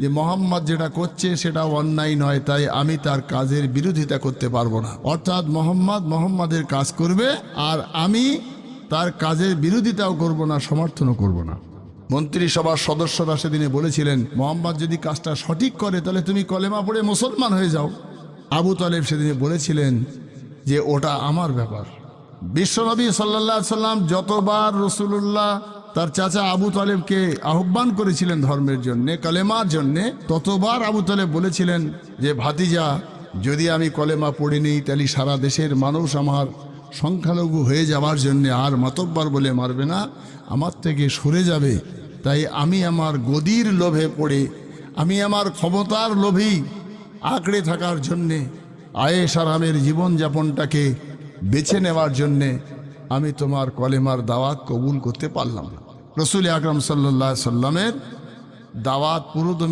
যে মোহাম্মদ যেটা করছে সেটা অন্যায় নয়, তাই আমি তার কাজের বিরোধিতা করতে পারব না। অর্থাৎ মোহাম্মদ মোহাম্মদের কাজ করবে আর আমি তার কাজের বিরোধিতাও করব না, সমর্থনও করব না। মন্ত্রিসভার সদস্যরা সেদিনে বলেছিলেন, মোহাম্মদ যদি কাজটা সঠিক করে, তাহলে তুমি কলেমা পড়ে মুসলমান হয়ে যাও। আবু তালেব সেদিনে বলেছিলেন যে, ওটা আমার ব্যাপার। বিশ্বনবী সাল্লাহ সাল্লাম যতবার রসুল্লাহ তার চাচা আবু তালেবকে আহ্বান করেছিলেন ধর্মের জন্যে, কলেমার জন্যে। ততবার আবু তালেব বলেছিলেন যে, ভাতিজা, যদি আমি কলেমা পড়ে নিই তাহলে সারা দেশের মানুষ আমার সংখ্যালঘু হয়ে যাওয়ার জন্য আর মাতব্বার বলে মারবে না। আমার থেকে সরে যাবে। তাই আমি আমার গদির লোভে পড়ে, আমি আমার ক্ষমতার লোভেই আঁকড়ে থাকার জন্যে আয়েস আরামের জীবনযাপনটাকে বেছে নেওয়ার জন্যে আমি তোমার কলেমার দাওয়াত কবুল করতে পারলাম না। রসুল আকরম সাল্লা সাল্লামের দাওয়াত পুরোদমে